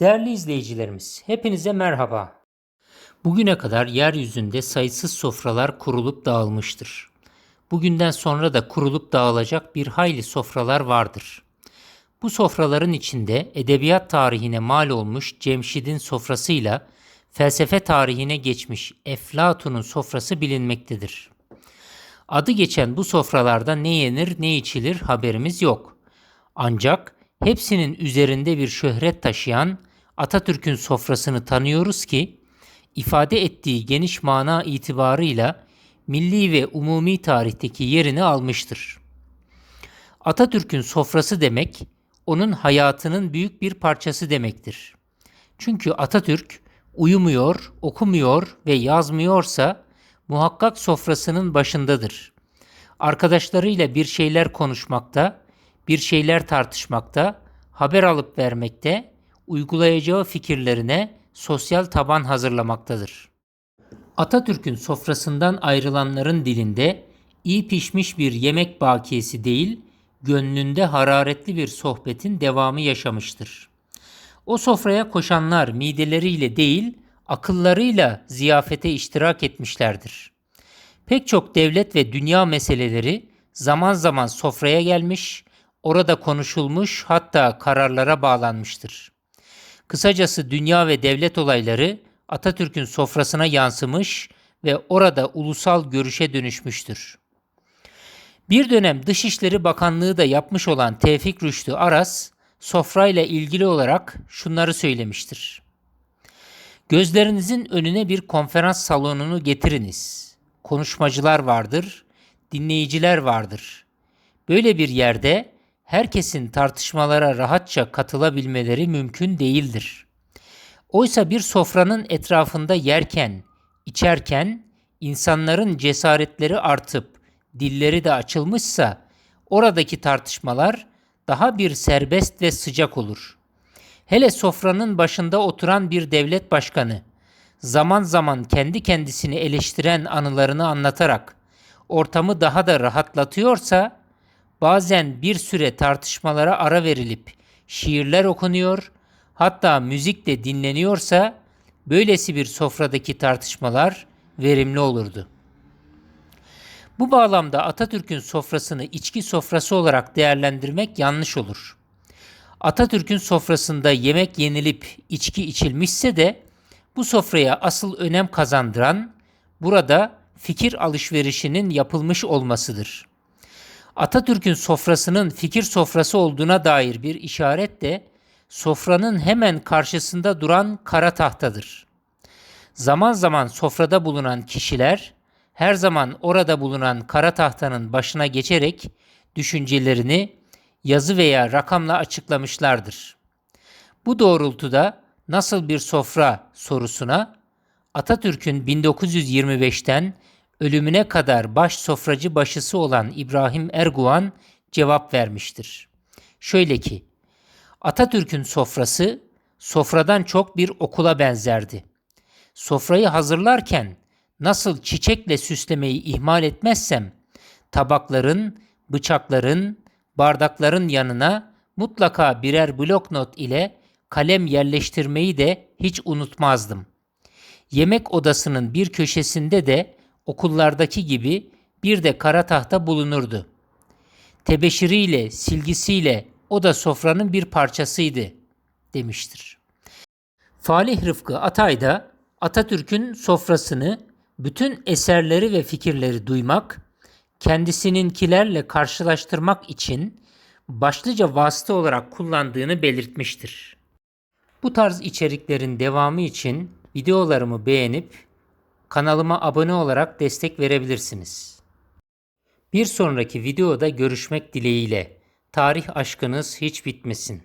Değerli izleyicilerimiz, hepinize merhaba. Bugüne kadar yeryüzünde sayısız sofralar kurulup dağılmıştır. Bugünden sonra da kurulup dağılacak bir hayli sofralar vardır. Bu sofraların içinde edebiyat tarihine mal olmuş Cemşid'in sofrasıyla felsefe tarihine geçmiş Eflatun'un sofrası bilinmektedir. Adı geçen bu sofralarda ne yenir ne içilir haberimiz yok. Ancak hepsinin üzerinde bir şöhret taşıyan Atatürk'ün sofrasını tanıyoruz ki ifade ettiği geniş mana itibarıyla milli ve umumi tarihteki yerini almıştır. Atatürk'ün sofrası demek onun hayatının büyük bir parçası demektir. Çünkü Atatürk uyumuyor, okumuyor ve yazmıyorsa muhakkak sofrasının başındadır. Arkadaşlarıyla bir şeyler konuşmakta, bir şeyler tartışmakta, haber alıp vermekte, uygulayacağı fikirlerine sosyal taban hazırlamaktadır. Atatürk'ün sofrasından ayrılanların dilinde iyi pişmiş bir yemek bakiyesi değil, gönlünde hararetli bir sohbetin devamı yaşamıştır. O sofraya koşanlar mideleriyle değil, akıllarıyla ziyafete iştirak etmişlerdir. Pek çok devlet ve dünya meseleleri zaman zaman sofraya gelmiş, orada konuşulmuş hatta kararlara bağlanmıştır. Kısacası dünya ve devlet olayları Atatürk'ün sofrasına yansımış ve orada ulusal görüşe dönüşmüştür. Bir dönem Dışişleri Bakanlığı da yapmış olan Tevfik Rüştü Aras, sofrayla ilgili olarak şunları söylemiştir. Gözlerinizin önüne bir konferans salonunu getiriniz. Konuşmacılar vardır, dinleyiciler vardır. Böyle bir yerde herkesin tartışmalara rahatça katılabilmeleri mümkün değildir. Oysa bir sofranın etrafında yerken, içerken insanların cesaretleri artıp dilleri de açılmışsa oradaki tartışmalar daha bir serbest ve sıcak olur. Hele sofranın başında oturan bir devlet başkanı zaman zaman kendi kendisini eleştiren anılarını anlatarak ortamı daha da rahatlatıyorsa bazen bir süre tartışmalara ara verilip şiirler okunuyor, hatta müzik de dinleniyorsa böylesi bir sofradaki tartışmalar verimli olurdu. Bu bağlamda Atatürk'ün sofrasını içki sofrası olarak değerlendirmek yanlış olur. Atatürk'ün sofrasında yemek yenilip içki içilmişse de bu sofraya asıl önem kazandıran burada fikir alışverişinin yapılmış olmasıdır. Atatürk'ün sofrasının fikir sofrası olduğuna dair bir işaret de sofranın hemen karşısında duran kara tahtadır. Zaman zaman sofrada bulunan kişiler her zaman orada bulunan kara tahtanın başına geçerek düşüncelerini yazı veya rakamla açıklamışlardır. Bu doğrultuda nasıl bir sofra sorusuna Atatürk'ün 1925'ten ölümüne kadar baş sofracı başısı olan İbrahim Erguvan cevap vermiştir. Şöyle ki, Atatürk'ün sofrası sofradan çok bir okula benzerdi. Sofrayı hazırlarken nasıl çiçekle süslemeyi ihmal etmezsem, tabakların, bıçakların, bardakların yanına mutlaka birer bloknot ile kalem yerleştirmeyi de hiç unutmazdım. Yemek odasının bir köşesinde de okullardaki gibi bir de kara tahta bulunurdu. Tebeşiriyle, silgisiyle o da sofranın bir parçasıydı demiştir. Falih Rıfkı Atay da Atatürk'ün sofrasını bütün eserleri ve fikirleri duymak, kendisininkilerle karşılaştırmak için başlıca vasıta olarak kullandığını belirtmiştir. Bu tarz içeriklerin devamı için videolarımı beğenip kanalıma abone olarak destek verebilirsiniz. Bir sonraki videoda görüşmek dileğiyle. Tarih aşkınız hiç bitmesin.